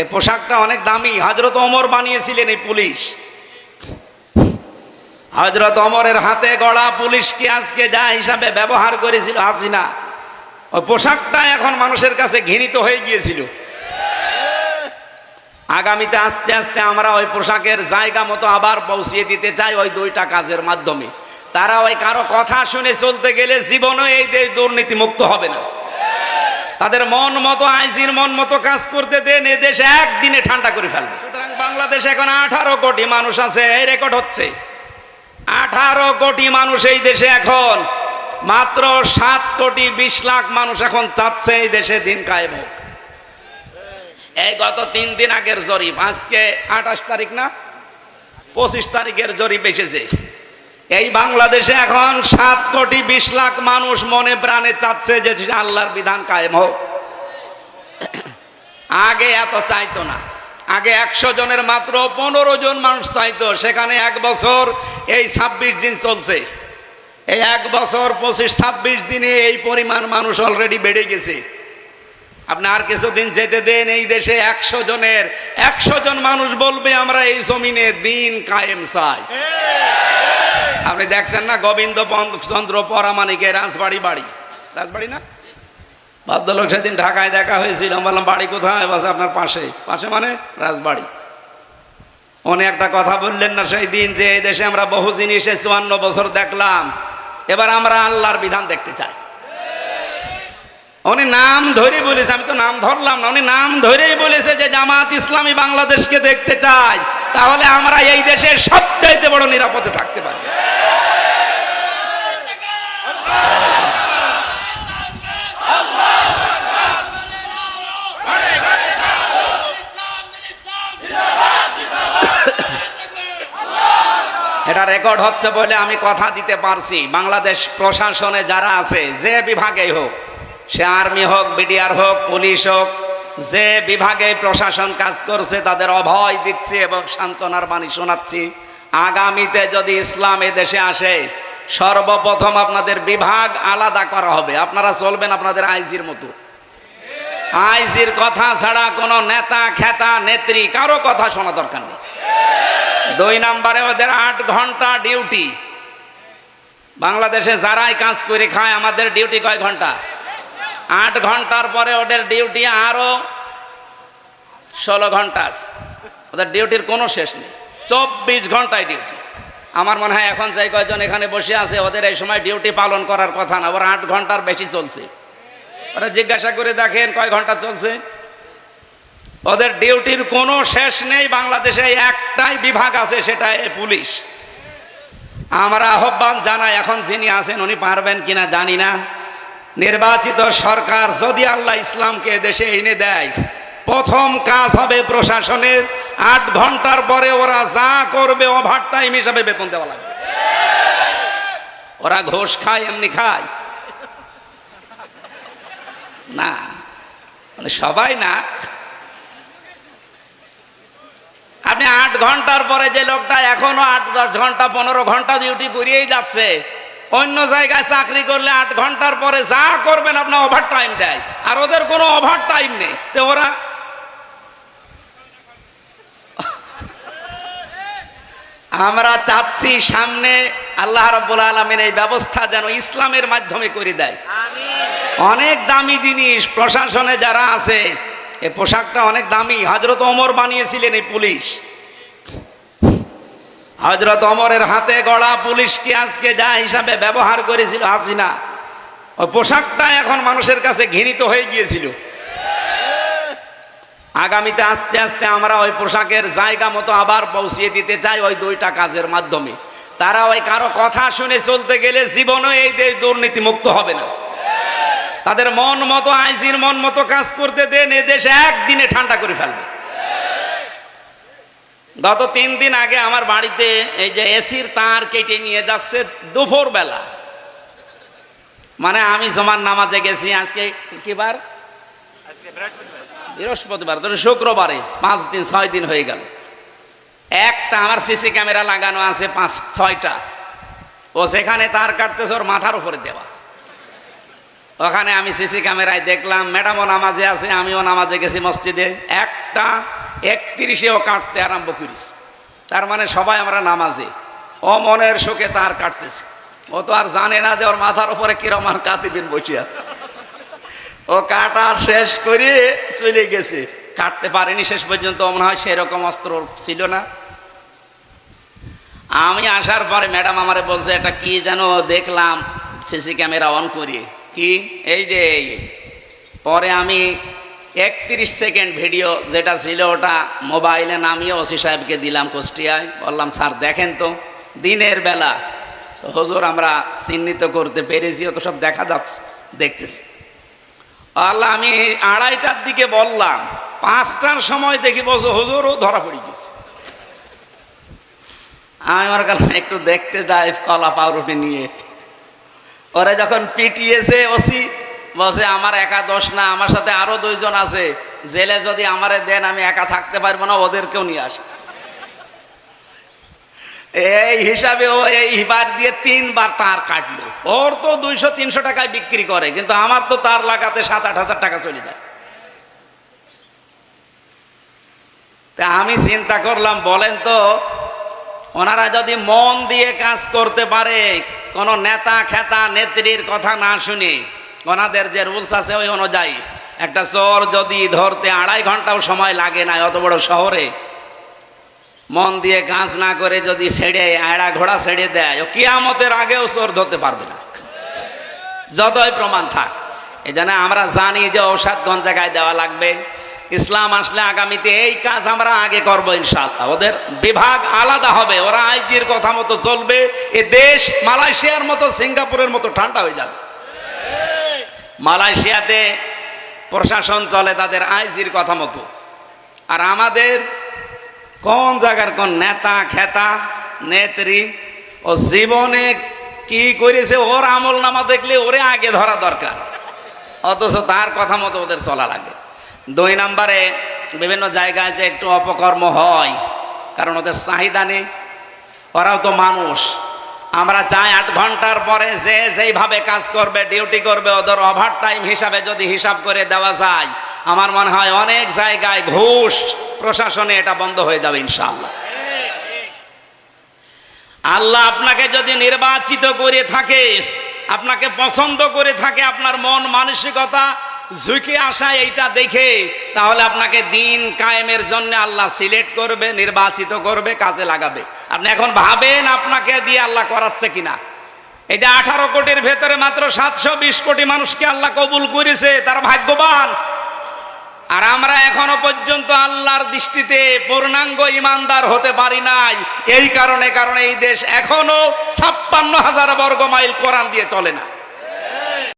এই পোশাকটা অনেক দামি। হজরত অমর বানিয়েছিলেন এই পুলিশ। হজরত অমরের হাতে গড়া পুলিশকে আজকে যা হিসাবে ব্যবহার করেছিল হাসিনা, ওই পোশাকটা এখন মানুষের কাছে ঘৃণিত হয়ে গিয়েছিল। আগামীতে আস্তে আস্তে আমরা ওই পোশাকের জায়গা মতো আবার পৌঁছিয়ে দিতে চাই ওই দুইটা কাজের মাধ্যমে। তারা ওই কারও কথা শুনে চলতে গেলে জীবনও এই দেশ দুর্নীতি মুক্ত হবে না। তাদের মন মতো, আইজির মন মতো কাজ করতে দেন, এ দেশ একদিনে ঠান্ডা করে ফেলবে। সুতরাং বাংলাদেশে এখন আঠারো কোটি মানুষ আছে, এই রেকর্ড হচ্ছে। আঠারো কোটি মানুষ এই দেশে এখন, মাত্র সাত কোটি বিশ লাখ মানুষ এখন চাচ্ছে এই দেশে দিন কায়েম হোক। এই গত তিন দিন আগের জরিপ, আজকে আঠাশ তারিখ না? পঁচিশ তারিখের জরিপ এসেছে। এই বাংলাদেশে এখন সাত কোটি বিশ লাখ মানুষ মনে প্রাণে চাচ্ছে যে আল্লাহর বিধান কায়েম হোক। আগে এত চাইতো না। আগে একশো জনের মাত্র পনেরো জন মানুষ চাইতো। সেখানে এক বছর এই ছাব্বিশ দিন চলছে। এই এক বছর পঁচিশ ছাব্বিশ দিনে এই পরিমাণ মানুষ অলরেডি বেড়ে গেছে। আপনি আর কিছুদিন যেতে দেন এই দেশে একশো জনের। একশো জন মানুষ বলবে, আমরা এই জমিনে দিন কায়েম চাই। আপনি দেখছেন না, গোবিন্দ চন্দ্র পরামানিকের রাজবাড়ি বাড়ি। রাজবাড়ি না? ভদ্রলোক সেদিন ঢাকায় দেখা হয়েছিল বললাম, বাড়ি কোথায়? বলছে, আপনার পাশে। পাশে মানে রাজবাড়ি। উনি একটা কথা বললেন না সেই দিন যে, এই দেশে আমরা বহু জিনিসে চুয়ান্ন বছর দেখলাম। এবার আমরা আল্লাহর বিধান দেখতে চাই। উনি নাম ধরে বলেছে, আমি তো নাম ধরলাম না, উনি নাম ধরেই বলেছে যে জামাত ইসলামী বাংলাদেশকে দেখতে চাই তাহলে আমরা এই দেশের সবচাইতে বড় নিরাপদে থাকতে পারি। এটা রেকর্ড হচ্ছে বলে আমি কথা দিতে পারছি। বাংলাদেশ প্রশাসনে যারা আছে, যে বিভাগেই হোক সে আর্মি হোক, বিডিআর হোক, পুলিশ হোক, যে বিভাগে প্রশাসন কাজ করছে তাদের অভয় দিচ্ছি এবং সান্ত্বনার বাণী শোনাচ্ছি। আগামীতে যদি ইসলাম দেশে আসে, সর্বপ্রথম আপনাদের বিভাগ আলাদা করা হবে। আপনারা চলবেন আপনাদের আইজির মতো। আইজির কথা ছাড়া কোনো নেতা, খেতা, নেত্রী, কারও কথা শোনা দরকার নেই। দুই নম্বরে ওদের আট ঘণ্টা ডিউটি। বাংলাদেশে যারাই কাজ করে খায়, আমাদের ডিউটি কয় ঘণ্টা? আট ঘণ্টার পরে ওদের ডিউটি আরও ষোলো ঘণ্টা আছে। ওদের ডিউটির কোনো শেষ নেই। চব্বিশ ঘন্টায় ডিউটি। আমার মনে হয় এখন যাই কয়জন এখানে বসে আছে, ওদের এই সময় ডিউটি পালন করার কথা না। ওরা আট ঘণ্টার বেশি চলছে। ওরা জিজ্ঞাসা করে দেখেন কয় ঘণ্টা চলছে। ওদের ডিউটির কোনো শেষ নেই। বাংলাদেশে একটাই বিভাগ আছে, সেটা পুলিশ। আমরা আহ্বান জানাই, এখন যিনি আছেন উনি পারবেন কিনা জানি না। নির্বাচিত সরকার যদি আল্লাহ ইসলামকে দেশে এনে দেয়, প্রথম কাজ হবে প্রশাসনের আট ঘণ্টার পরে ওরা যা করবে ওভার টাইম হিসাবে বেতন দেওয়া লাগবে। ওরা ঘোষ খায়, এমনি খায়। না মানে সবাই না। আপনি আট ঘণ্টার পরে যে লোকটা এখনও আট দশ ঘণ্টা, পনেরো ঘণ্টা ডিউটি করিয়েই যাচ্ছে অন্য জায়গায় চাকরি করলে আট ঘণ্টার পরে যা করবেন আপনার ওভার টাইম দেয়। আর ওদের কোনো ওভার টাইম নেই। তো ওরা আমরা চাচ্ছি সামনে আল্লাহ রব্বুল আলমিন এই ব্যবস্থা যেন ইসলামের মাধ্যমে করে দেয়। অনেক দামি জিনিস প্রশাসনে যারা আছে এই পোশাকটা অনেক দামি। হজরত ওমর বানিয়েছিলেন এই পুলিশ। হজরত অমরের হাতে গড়া পুলিশকে আজকে যা হিসাবে ব্যবহার করেছিল হাসিনা, ওই পোশাকটা এখন মানুষের কাছে ঘৃণিত হয়ে গিয়েছিল। আগামীতে আস্তে আস্তে আমরা ওই পোশাকের জায়গা মতো আবার পৌঁছিয়ে দিতে চাই ওই দুইটা কাজের মাধ্যমে। তারা ওই কারও কথা শুনে চলতে গেলে জীবনও এই দেশ দুর্নীতি মুক্ত হবে না। তাদের মন মতো, আইজির মন মতো কাজ করতে দেন, এ দেশ একদিনে ঠান্ডা করে ফেলবে। গত তিন দিন আগে আমার বাড়িতে এই যে এসির তার কেটে নিয়ে যাচ্ছে দুপুর বেলা মানে আমি জমার নামাজে গেছি আজকে কি বার? বৃহস্পতিবার। ধরে শুক্রবারে পাঁচ দিন ছয় দিন হয়ে গেল। একটা আমার সিসি ক্যামেরা লাগানো আছে পাঁচ ছয়টা। ও সেখানে তার কাটতেছে ওর মাথার উপরে দেওয়া। ওখানে আমি সিসি ক্যামেরায় দেখলাম ম্যাডামও নামাজে আছে আমিও নামাজে গেছি মসজিদে। একটা একত্রিশে ও কাটতে আরম্ভ করিস তার মানে সবাই আমরা নামাজে। ও মনের শোকে তার কাটতেছে। ও তো আর জানে না যে ওর মাথার উপরে কিরমান কাতিবিন বসে আছে। ও কাটা শেষ করে চলে গেছে। কাটতে পারেনি শেষ পর্যন্ত মনে হয় সেরকম অস্ত্র ছিল না। আমি আসার পরে ম্যাডাম আমারে বলছে, এটা কি যেন দেখলাম, সিসি ক্যামেরা অন করি কি? এই যে। পরে আমি একত্রিশ সেকেন্ড ভিডিও যেটা ছিল ওটা মোবাইলে নামিয়ে ওসি সাহেবকে দিলাম কুষ্টিয়ায়। বললাম, স্যার, দেখেন তো, দিনের বেলা। হজুর, আমরা চিহ্নিত করতে পেরেছি তো সব দেখা যাচ্ছে, দেখতেছি। আল্লাহ, আমি আড়াইটার দিকে বললাম, পাঁচটার সময় দেখি বলছো হুজুরও ধরা পড়ে গেছে। আমি আমার কাছে একটু দেখতে যাই কলা পাউরুটি নিয়ে। ওরা যখন পিটিয়েছে ওসি বসে আমার একা দোষ না, আমার সাথে আরও দুইজন আছে। জেলে যদি আমারে দেন, আমি একা থাকতে পারব না, ওদেরকেও নিয়ে আসে। এই হিসাবে ও এই হিবার দিয়ে তিনবার তার কাটলো। ওর তো দুইশো, তিনশো টাকায় বিক্রি করে, কিন্তু আমার তো তার লাগাতে সাত, আট হাজার টাকা চলে যায়। তা আমি চিন্তা করলাম, বলেন তো, ওনারা যদি মন দিয়ে কাজ করতে পারে, কোনো নেতা, খেতা, নেত্রীর কথা না শুনে ওনাদের যে রুলস আছে ওই অনুযায়ী। একটা চোর যদি ধরতে আড়াই ঘন্টাও সময় লাগে না অত বড় শহরে। মন দিয়ে কাজ না করে যদি ছেড়ে আড়া ঘোড়া ছেড়ে দেয়, ও কিয়ামতের আগেও চোর ধরতে পারবে না। যতই প্রমাণ থাক। এই জন্য আমরা জানি যে ঔষধ কোন জায়গায় দেওয়া লাগবে। ইসলাম আসলে আগামীতে এই কাজ আমরা আগে করব ইনশাল্লাহ ওদের বিভাগ আলাদা হবে। ওরা আইজির কথা মতো চলবে। এ দেশ মালয়েশিয়ার মতো, সিঙ্গাপুরের মতো ঠান্ডা হয়ে যাবে। মালয়েশিয়াতে প্রশাসন চলে, তাদের আইজির কথা মতো। আর আমাদের কোন জায়গার কোন নেতা, খেতা, নেত্রী ও জীবনে কি করেছে, ওর আমল নামা দেখলে ওরে আগে ধরা দরকার। অথচ তার কথা মতো ওদের চলা লাগে। দুই নম্বরে বিভিন্ন জায়গায় যে একটু অপকর্ম হয়, কারণ ওদের চাহিদা নেই, ওরাও তো মানুষ। আমরা চাই আট ঘণ্টার পরে যে যেইভাবে কাজ করবে, ডিউটি করবে, ওদের ওভার টাইম হিসাবে যদি হিসাব করে দেওয়া যায়, আমার মনে হয় অনেক জায়গায় ঘুষ প্রশাসনে এটা বন্ধ হয়ে যাবে ইনশাআল্লাহ। আল্লাহ আপনাকে যদি নির্বাচিত করে থাকে, আপনাকে পছন্দ করে থাকে, আপনার মন মানসিকতা ঝুঁকে আসা এইটা দেখে, তাহলে আপনাকে দিন কায়েমের জন্য আল্লাহ সিলেক্ট করবে, নির্বাচিত করবে, কাজে লাগাবে। আপনি এখন ভাবেন আপনাকে দিয়ে আল্লাহ করাচ্ছে কিনা? এই যে আঠারো কোটির ভেতরে মাত্র সাতশো বিশ কোটি মানুষকে আল্লাহ কবুল করেছে, তার ভাগ্যবান। আর আমরা এখনও পর্যন্ত আল্লাহর দৃষ্টিতে পূর্ণাঙ্গ ইমানদার হতে পারি নাই। এই কারণে কারণে এই দেশ এখনও ছাপ্পান্ন হাজার বর্গ মাইল কোরআন দিয়ে চলে না।